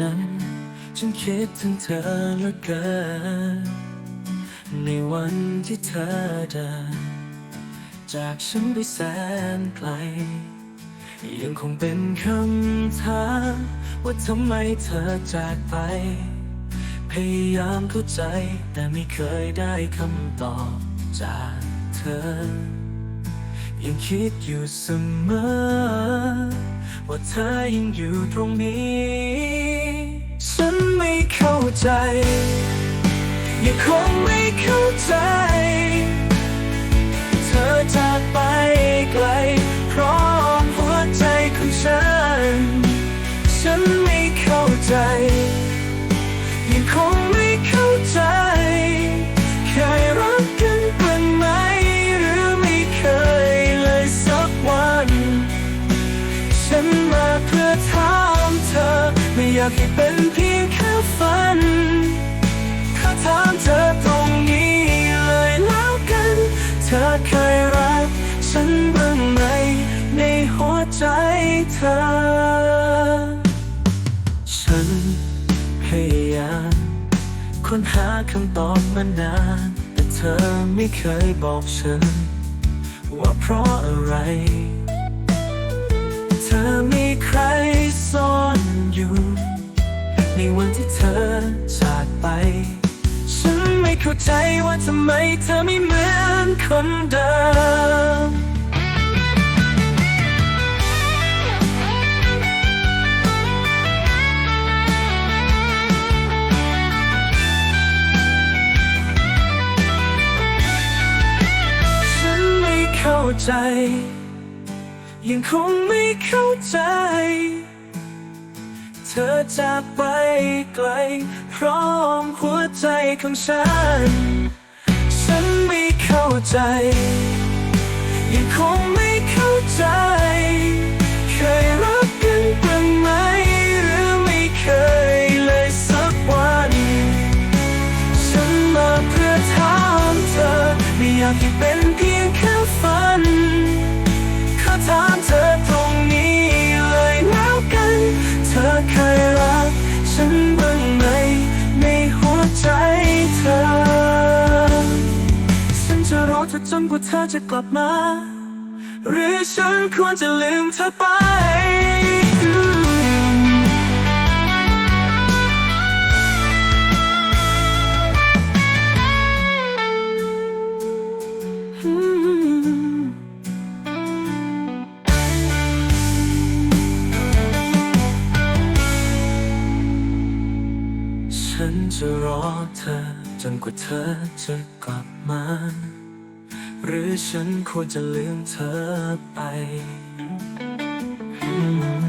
นั้นฉันคิดถึงเธอเหลือเกินในวันที่เธอเดินจากฉันไปแสนไกล ยังคงเป็นคำถามว่าทำไมเธอจากไป พยายามเข้าใจแต่ไม่เคยได้คำตอบจากเธอ ยังคิดอยู่เสมอ ว่าเธอยังอยู่ตรงนี้ ฉันไม่เข้าใจ ยังคงไม่เข้าใจ เธอจากไปากให้เป็นเพียงแค่ฝันขอถามเธอตรงนี้เลยแล้วกัน เธอเคยรัก ฉันบ้างไหมในหัวใจเธอ ฉันพยายามค้นหาคำตอบมานาน แต่เธอไม่เคยบอกฉัน ว่าเพราะอะไร เธอมีใครซ่อนอยู่ ในวันที่เธอจากไป ฉันไม่เข้าใจว่าทำไมเธอไม่เหมือนคนเดิมฉันไม่เข้าใจ ยังคงไม่เข้าใจ อจากไปไกล พร้อมหัวใจของฉัน ฉันไม่เข้าใจ ยังคงไม่เข้าใจ เคยรักกันบ้างไหม หรือไม่เคยเลยสักวัน ฉันมาเพื่อถามเธอ ไม่อยากให้เป็น กว่าเธอจะกลับมา หรือฉันควรจะลืมเธอไปฉันจะรอเธอจนกว่าเธอจะกลับมา หรือฉันควรจะลืมเธอไปอ